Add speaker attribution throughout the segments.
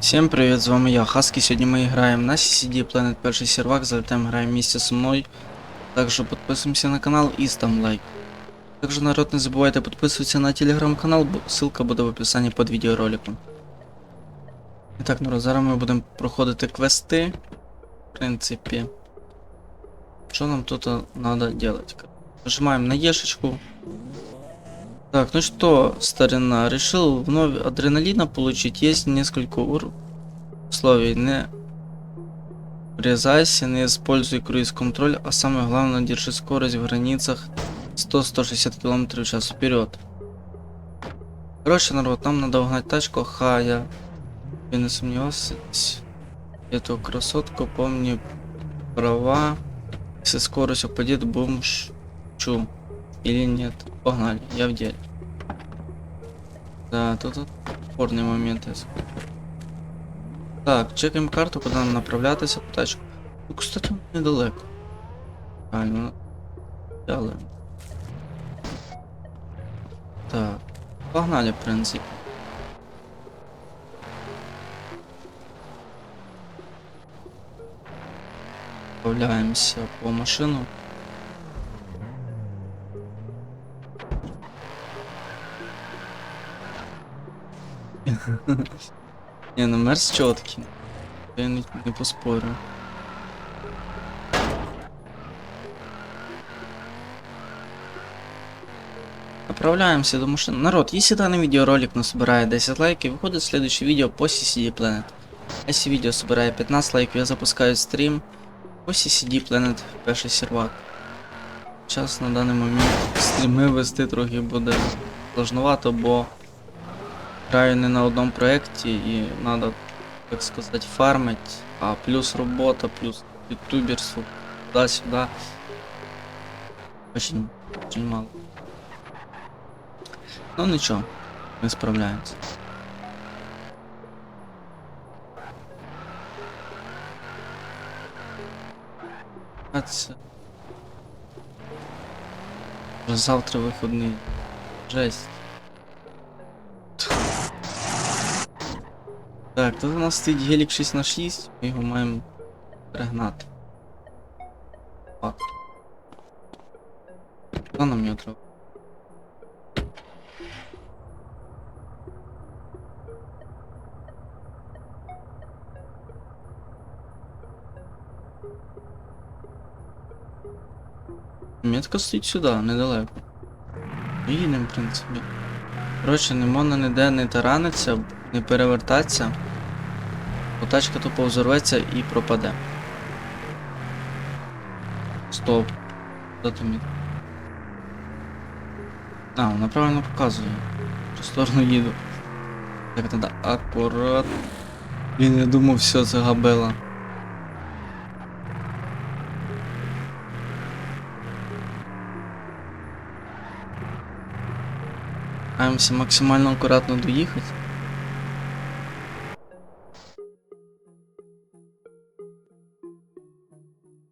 Speaker 1: Всем привет, з вами я, Хаски. Сьогодні ми граємо на CCD Planet перший сервак, залетаємо граємо вместе со мною. Также підписуємося на канал і ставим лайк. Также, народ, не забувайте підписуватися на телеграм-канал, ссылка буде в описанні під відеороликом. І так, народ, зараз ми будемо проходити квести. В принципі. Що нам тут треба делать? Нажимаем на ешечку. Так, ну что, старина, решил вновь адреналина получить. Есть несколько ур... условий. Не врезайся, не используй круиз-контроль, а самое главное, держи скорость в границах 100-160 км в час вперед. Короче, народ, нам надо угнать тачку, ха, я, не сомневался. Эту красотку, помни права. Если скорость упадет, бомж чу. Или нет. Погнали, я в деле. Да, тут спорные моменты. Так, чекаємо карту, куди нам направлятися по тачку. Ну, кстати, недалеко. Реально. Взяли. Так. Погнали, в принципі. Направляємося по машину. Не, ну мерз чіткий. Я не, не поспорю. Направляемся до машины. Народ, если данный видеоролик насобирает 10 лайков, выходит следующее видео по CCD Planet. Если видео собирает 15 лайков, я запускаю стрим по CCD Planet перший сервак. Зараз на даний момент стріми вести трохи буде сложновато, бо граю не на одному проєкті і треба, так сказати, фармить, а плюс робота, плюс ютуберство, туди-сюди. Очень, очень мало. Ну нічого, ми справляємося. А це... Вже завтра виходний. Жесть. Так, тут у нас стоїть гелік 6 на 6 ми його маємо перегнати. Факт. Куди нам його треба? Метка стоїть сюди, недалеко. Їдемо, в принципі. Коротше, не можна ніде не тараниться, не перевертатися. Бо тачка тупо взорветься і пропаде. Стоп. Куди ти міг? А, вона правильно показує. В сторону їду. Так, треба акурат. Блін, я думав, все, це Намагаємося максимально акуратно доїхати.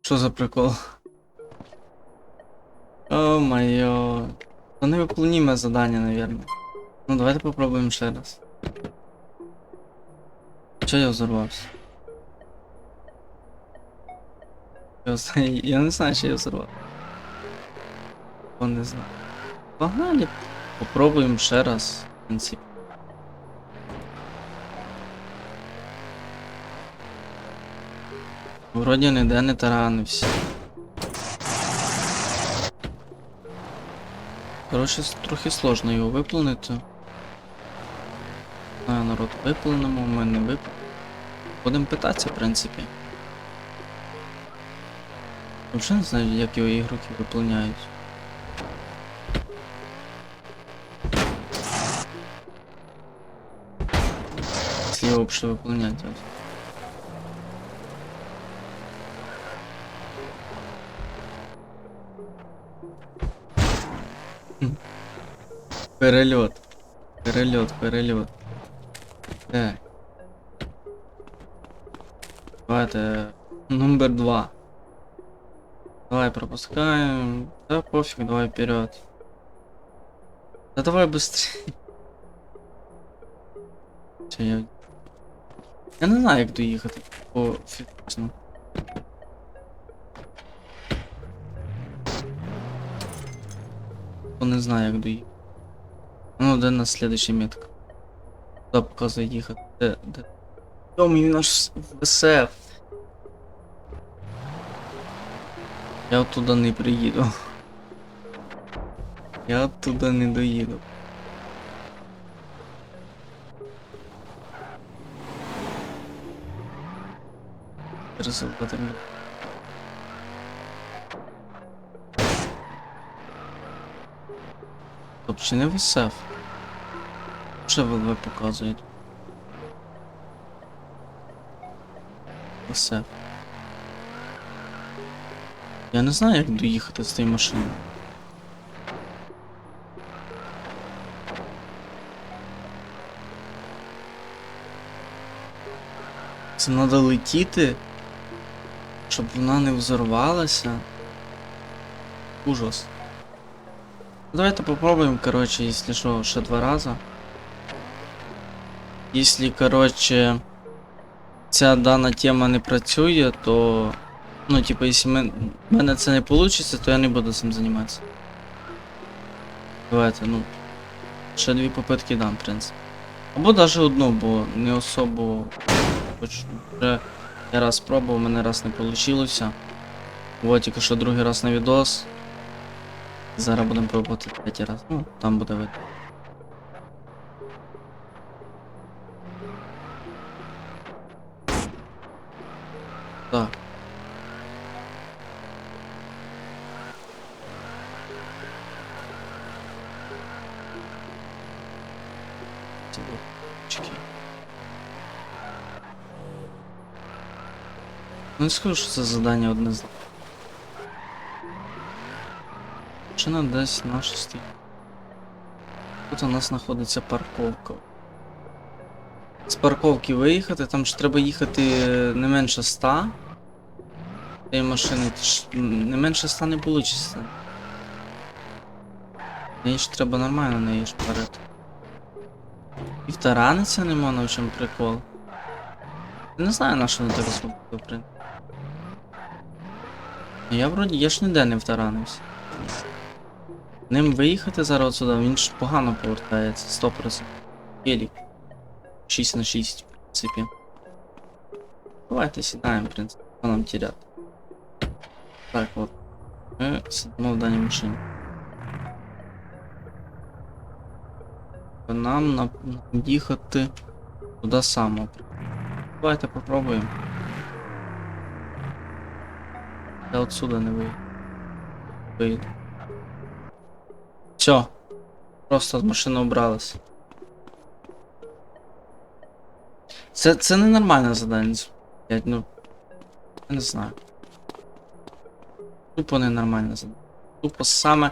Speaker 1: Що за прикол? О майо. То невыполнимое задание, наверное. Ну давайте попробуем ще раз. Чо я взорвався? Я, не знаю, що я взорвав. О, не знаю. Погнали. Попробуємо ще раз, в принципі. Вроді ніде не таранився. Коротше, трохи сложно його випланити. Знаю, народ випланемо, ми не вип... Будемо питатися, в принципі. Взагалі не знаю, як його ігроки випланяють. Его вообще выполнять. вот. Хм. Перельот. Перельот. Давайте. Номер два. Давай пропускаем. Да пофиг, давай вперед. Да давай быстрее. Це я. Я не знаю, як доїхати по фізично. Бо не знаю, як доїхати. Ну, де на слідча метка? Куди показує їхати? Де, де? Йо, мій наш ВСФ. Я оттуда не приїду. Я оттуда не доїду. Результати. Тобто не ВСФ? Що ВЛВ показує? ВСФ. Я не знаю, як доїхати з тієї машини. Це треба летіти, щоб вона не взорвалася. Ужас. Давайте попробуем, короче, если что, ще два раза. Если, короче, ця дана тема не працює, то. Ну, типа, мен... в мене це не вийде, то я не буду цим займатися. Давайте, ну. Ще дві попитки дам, в принципі. Або навіть одну, бо не особо. Хоч вже я раз спробував, мене раз не вийшло. Вот тільки що другий раз на відос. Зараз будемо пробувати третій раз. Ну, там буде видно. Так. Не скажу, що це завдання одне з. Машина десь наша стоїть. Тут у нас знаходиться парковка. З парковки виїхати, там ж треба їхати е, не менше 100. Цієї машини не менше 100 не вийде. Їй ж треба нормально неї ж вперед. І втараниться нема на чому прикол. Не знаю на що вони так в принципі. Я вроді, я ж ніде не втаранився. Ним виїхати зараз отсюда, він ж погано повертається, 100%. Гелік. 6 на 6, в принципі. Давайте сідаємо, в принципі, що нам теряти. Так, от. Ми сидимо в даній машині. Нам на... їхати туди само. Давайте попробуємо. Я отсюда не виїду. Виїду. Все. Просто з машини убралась. Це, це ненормальне задання. Блять, ну. Я не знаю. Тупо ненормальне задання. Тупо саме.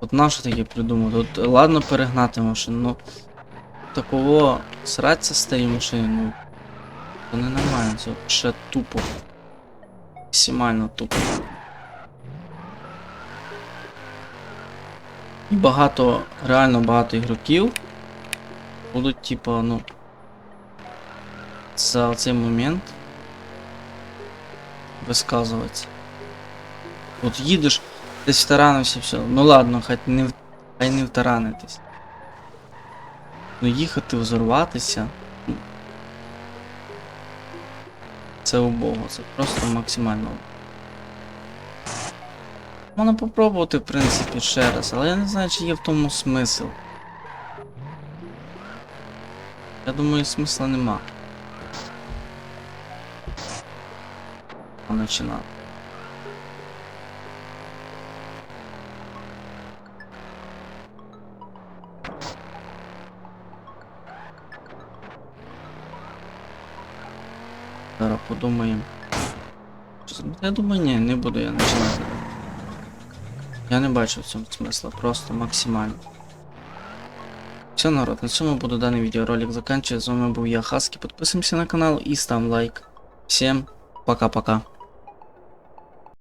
Speaker 1: От нащо таке придумати? От ладно перегнати машину, ну. Такого сраться з тієї машини, ну. Це ненормально, це ще тупо. Максимально тупо. І багато, реально багато ігроків будуть, типа, ну. За цей момент висказуватися. От їдеш, десь втаранився, все. Ну ладно, хай не хай не втаранитись. Ну їхати, взорватися. ну, Це убого, це просто максимально. Можна попробувати, в принципі, ще раз, але я не знаю, чи є в тому смисл. Я думаю, смисла нема. Починати. подумаємо. Що зробити? Я думаю, ні, не буду я починати. Я не бачу в цьому смисла, просто максимально. Все, народ, на цьому буду даний відеоролик заканчивать. З вами був я, Хаски. Підписуємося на канал і став лайк. Всім пока-пока.